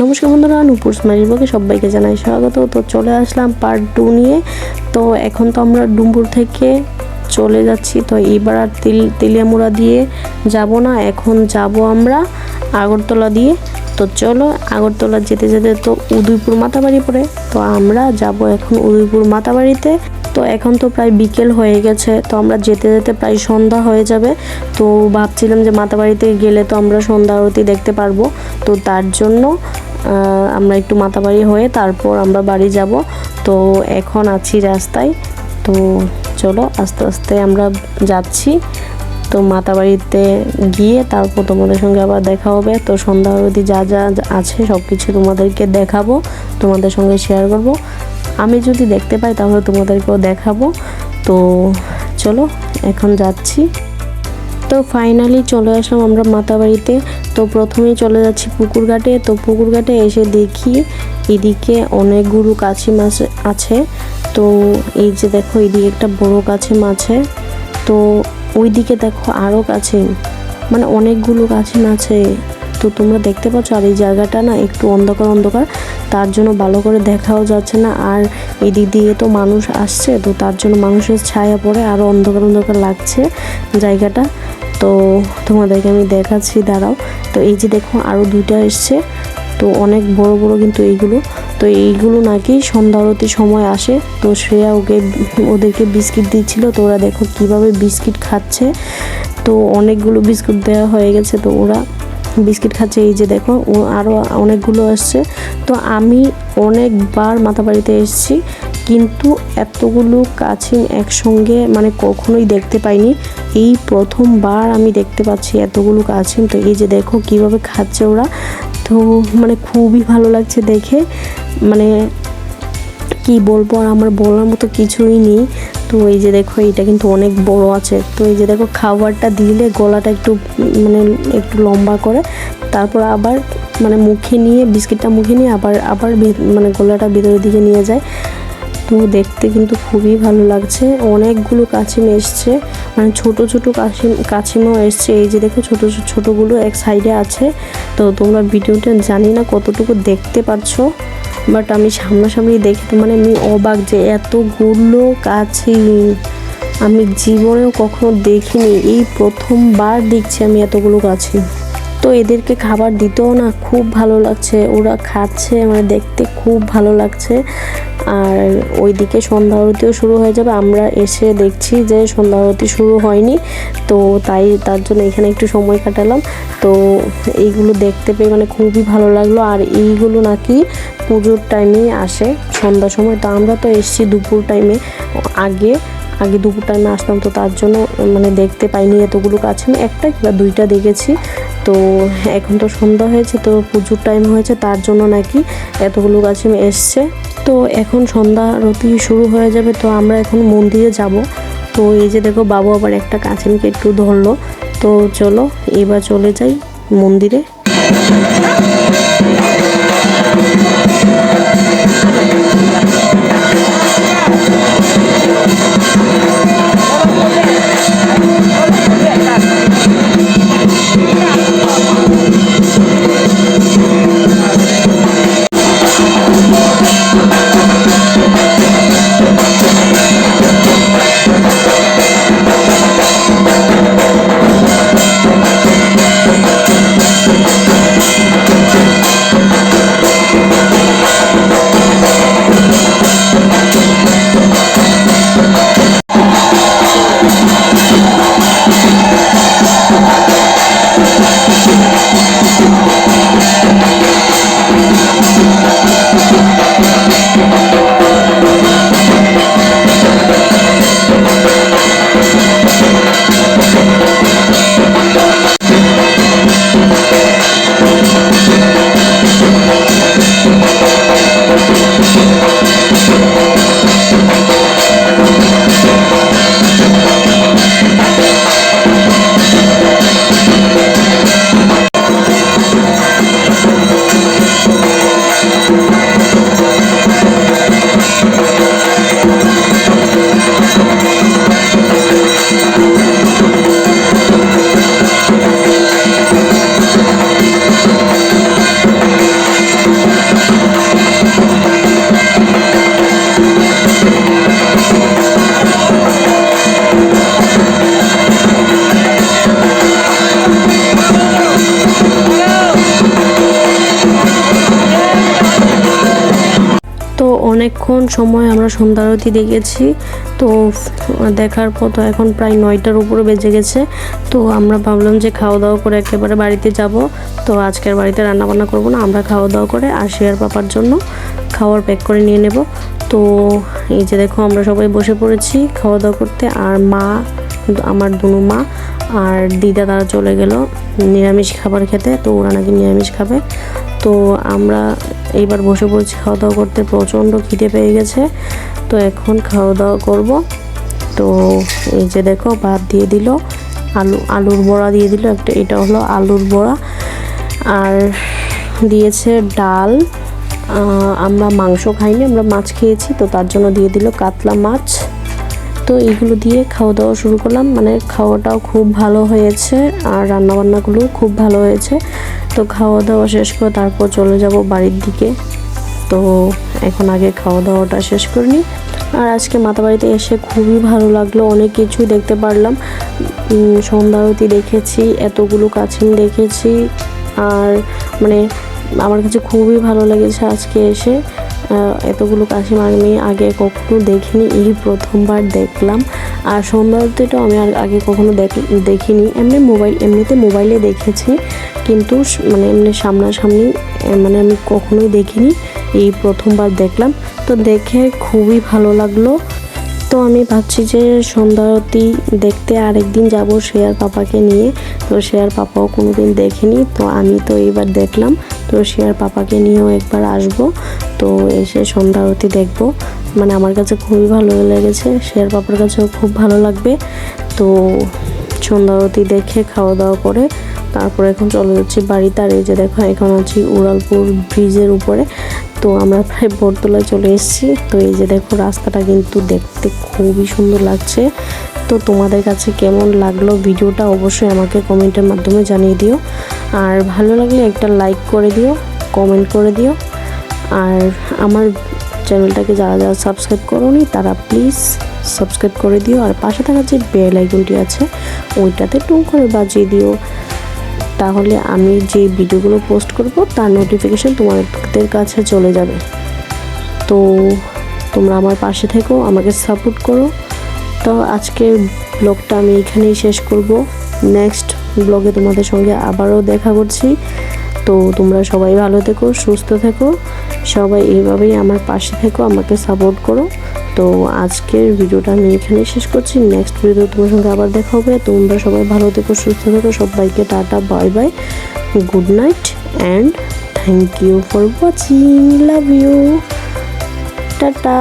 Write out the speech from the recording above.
নমস্কার বন্ধুরা, নুপুর স্মাইলবকে সবাইকে জানাই স্বাগত। তো চলে আসলাম পার্ট টু নিয়ে। তো এখন তো আমরা ডুম্বুর থেকে চলে যাচ্ছি। তো এইবার আর তিল, তেলিয়ামুড়া দিয়ে যাব না, এখন যাব আমরা আগরতলা দিয়ে। তো চলো, আগরতলা যেতে যেতে তো উদয়পুর মাতাবাড়ি পড়ে। তো আমরা যাব এখন উদয়পুর মাতাবাড়িতে। তো এখন তো প্রায় বিকেল হয়ে গেছে, তো আমরা যেতে যেতে প্রায় সন্ধ্যা হয়ে যাবে। তো ভাবছিলাম যে মাতাবাড়িতে গেলে তো আমরা সন্ধ্যা আরতি দেখতে পারব। তো তার জন্য আমরা একটু মাতাবাড়ি হয়ে তারপর আমরা বাড়ি যাব। তো এখন আছি রাস্তায়। তো চলো আস্তে আস্তে আমরা যাচ্ছি। তো মাতাবাড়িতে গিয়ে তারপর তোমাদের সঙ্গে আবার দেখা হবে। তো সন্ধ্যা আরতি যা যা আছে সব কিছু তোমাদেরকে দেখাবো, তোমাদের সঙ্গে শেয়ার করব। আমি যদি দেখতে পাই তাহলে তোমাদেরকেও দেখাবো। তো চলো, এখন যাচ্ছি। তো ফাইনালি চলে আসলাম আমরা মাতাবাড়িতে। তো প্রথমেই চলে যাচ্ছি পুকুর ঘাটে। তো পুকুর ঘাটে এসে দেখি এদিকে অনেকগুলো কাছি মাছ আছে। তো এই যে দেখো, এদিকে একটা বড় কাছে মাছে তো ওইদিকে দেখো আরও কাছে মানে অনেকগুলো কাছে আছে। তো তোমরা দেখতে পাচ্ছ, আর এই জায়গাটা না একটু অন্ধকার অন্ধকার। তার জন্য ভালো করে দেখাও যাচ্ছে না। আর এদিক দিয়ে তো মানুষ আসছে, তো তার জন্য মানুষের ছায়া পড়ে আরও অন্ধকার অন্ধকার লাগছে জায়গাটা। তো তোমাদেরকে আমি দেখাচ্ছি, দাঁড়াও। তো এই যে দেখো আরও দুইটা এসছে। তো অনেক বড় বড় কিন্তু এইগুলো। তো এইগুলো নাকি সন্ধ্যা আরতির সময় আসে। তো শ্রেয়া ওকে, ওদেরকে বিস্কিট দিচ্ছিল। তো ওরা দেখো কীভাবে বিস্কিট খাচ্ছে। তো অনেকগুলো বিস্কুট দেওয়া হয়ে গেছে। তো ওরা বিস্কিট খাচ্ছে, এই যে দেখো, ও আরও অনেকগুলো আসছে। তো আমি অনেকবার মাতাবাড়িতে এসেছি, কিন্তু এতগুলো কাছিম একসঙ্গে মানে কখনোই দেখতে পাইনি। এই প্রথমবার আমি দেখতে পাচ্ছি এতগুলো কাছিম তো এই যে দেখো কীভাবে খাচ্ছে ওরা। তো মানে খুবই ভালো লাগছে দেখে। মানে কি বলব আর আমার বলার মতো কিছুই নেই। তো এই যে দেখো এটা কিন্তু অনেক বড় আছে। তো এই যে দেখো, খাবারটা দিলে গলাটা একটু মানে একটু লম্বা করে। তারপর আবার মানে মুখে নিয়ে, বিস্কিটটা মুখে নিয়ে আবার আবার মানে গলাটা ভিতরের দিকে নিয়ে যায়। তো দেখতে কিন্তু খুবই ভালো লাগছে। অনেকগুলো কাছিম এসছে। মানে ছোট ছোট কাছিম, কাছিমও এসছে। এই যে দেখো, ছোট ছোট ছোটোগুলো এক সাইডে আছে। তো তোমরা ভিডিওটা জানি না কতটুকু দেখতে পারছ। বাট আমি সামনাসামনি দেখে তো মানে আমি অবাক যে এতগুলো কাছে আমি জীবনেও কখনো দেখিনি। এই প্রথমবার দেখছি আমি এতগুলো কাছিম তো এদেরকে খাবার দিতেও না খুব ভালো লাগছে। ওরা খাচ্ছে মানে দেখতে খুব ভালো লাগছে। আর ওইদিকে সন্ধ্যা আরতিও শুরু হয়ে যাবে। আমরা এসে দেখছি যে সন্ধ্যা আরতি শুরু হয়নি। তো তাই তার জন্য এখানে একটু সময় কাটালাম। তো এইগুলো দেখতে পেয়ে মানে খুবই ভালো লাগল। আর এইগুলো নাকি পুজোর টাইমেই আসে সন্ধ্যার সময়। তো আমরা তো এসছি দুপুর টাইমে আগে আগে দুপুর টাইমে আসতাম, তো তার জন্য মানে দেখতে পাইনি এতগুলো কাছে একটা কিংবা দুইটা দেখেছি। তো এখন তো সন্ধ্যা হয়েছে, তো পুজোর টাইম হয়েছে, তার জন্য নাকি এতগুলো গাছে এসছে। তো এখন সন্ধ্যা আরতি শুরু হয়ে যাবে, তো আমরা এখন মন্দিরে যাব। তো এই যে দেখো, বাবু আবার একটা কাছিমকে একটু ধরলো। তো চলো, এবার চলে যাই মন্দিরে। তো অনেকক্ষণ সময় আমরা সন্ধ্যা আরতি দেখেছি। তো দেখার পর তো এখন প্রায় নয়টার উপরে বেজে গেছে। তো আমরা ভাবলাম যে খাওয়া দাওয়া করে একেবারে বাড়িতে যাব। তো আজকের বাড়িতে রান্না বান্না করব না, আমরা খাওয়া দাওয়া করে আর শেয়ার পাপার জন্য খাওয়ার প্যাক করে নিয়ে নেব। তো এই যে দেখো, আমরা সবাই বসে পড়েছি খাওয়া দাওয়া করতে। আর মা আমার দুনু মা আর দিদা তারা চলে গেল নিরামিষ খাবার খেতে, তো ওরা নাকি নিরামিষ খাবে। তো আমরা এইবার বসে পড়েছি খাওয়া দাওয়া করতে, প্রচণ্ড খিদে পেয়ে গেছে। তো এখন খাওয়া দাওয়া করব। তো এই যে দেখো, ভাত দিয়ে দিল, আলু, আলুর বড়া দিয়ে দিল, একটা এটা হলো আলুর বড়া। আর দিয়েছে ডাল। আমরা মাংস খাইনি, আমরা মাছ খেয়েছি, তো তার জন্য দিয়ে দিল কাতলা মাছ। তো এগুলো দিয়ে খাওয়া দাওয়া শুরু করলাম। মানে খাওয়াটাও খুব ভালো হয়েছে আর রান্নাবান্নাগুলো খুব ভালো হয়েছে। তো খাওয়া দাওয়া শেষ করে তারপর চলে যাব বাড়ির দিকে। তো এখন আগে খাওয়া দাওয়াটা শেষ করে নিই। আর আজকে মাতাবাড়িতে এসে খুবই ভালো লাগল অনেক কিছুই দেখতে পারলাম। উম, সন্ধ্যা আরতি দেখেছি এতগুলো কাছিম দেখেছি। আর মানে আমার কাছে খুবই ভালো লেগেছে আজকে এসে। এতগুলো কাশিম আমি আগে কখনো দেখিনি, এই প্রথমবার দেখলাম। আর আরতিটাও আমি আগে কখনো দেখ- দেখিনি। এমনি মোবাইল এমনিতে মোবাইলে দেখেছি, কিন্তু মানে এমনি সামনাসামনি মানে আমি কখনোই দেখিনি, এই প্রথমবার দেখলাম। তো দেখে খুবই ভালো লাগল। তো আমি ভাবছি যে সন্ধ্যা আরতি দেখতে আরেকদিন যাব শেয়ার পাপাকে নিয়ে। তো শেয়ার পাপাও কোনোদিন দেখেনি, তো আমি তো এইবার দেখলাম। তো শেয়ার পাপাকে নিয়েও একবার আসব। তো এসে সন্ধ্যা আরতি দেখব। মানে আমার কাছে খুবই ভালো লেগেছে, শেয়ার পাপার কাছেও খুব ভালো লাগবে। তো সন্ধ্যা আরতি দেখে খাওয়া দাওয়া করে তারপরে এখন চলে যাচ্ছি বাড়িতে। আর এই যে দেখো, এখন আছি উড়ালপুর ব্রিজের উপরে। তো আমরা প্রায় বটতলায় চলে এসেছি। তো এই যে দেখো, রাস্তাটা কিন্তু দেখতে খুবই সুন্দর লাগছে। তো তোমাদের কাছে কেমন লাগল ভিডিওটা অবশ্যই আমাকে কমেন্টের মাধ্যমে জানিয়ে দিও। আর ভালো লাগলে একটা লাইক করে দিও কমেন্ট করে দিও। আর আমার চ্যানেলটাকে যারা যারা সাবস্ক্রাইব করোনি, তারা প্লিজ সাবস্ক্রাইব করে দিও। আর পাশে থাকা যে বেল আইকনটি আছে, ওইটাতে টুং করে বাজিয়ে দিও। তাহলে আমি যে ভিডিওগুলো পোস্ট করব, তার নোটিফিকেশান তোমাদের কাছে চলে যাবে। তো তোমরা আমার পাশে থেকো, আমাকে সাপোর্ট করো। তো আজকের ব্লগটা আমি এখানেই শেষ করব। নেক্সট ব্লগে তোমাদের সঙ্গে আবারও দেখা করছি। তো তোমরা সবাই ভালো থেকো, সুস্থ থেকো। সবাই এইভাবেই আমার পাশে থেকো, আমাকে সাপোর্ট করো। তো আজকের ভিডিওটা আমি এখানেই শেষ করছি। নেক্সট ভিডিও তোমার সঙ্গে আবার দেখা হবে। তোমরা সবাই ভালো থেকো, সুস্থ থেকো। সবাইকে tata bye bye good night and thank you for watching love you tata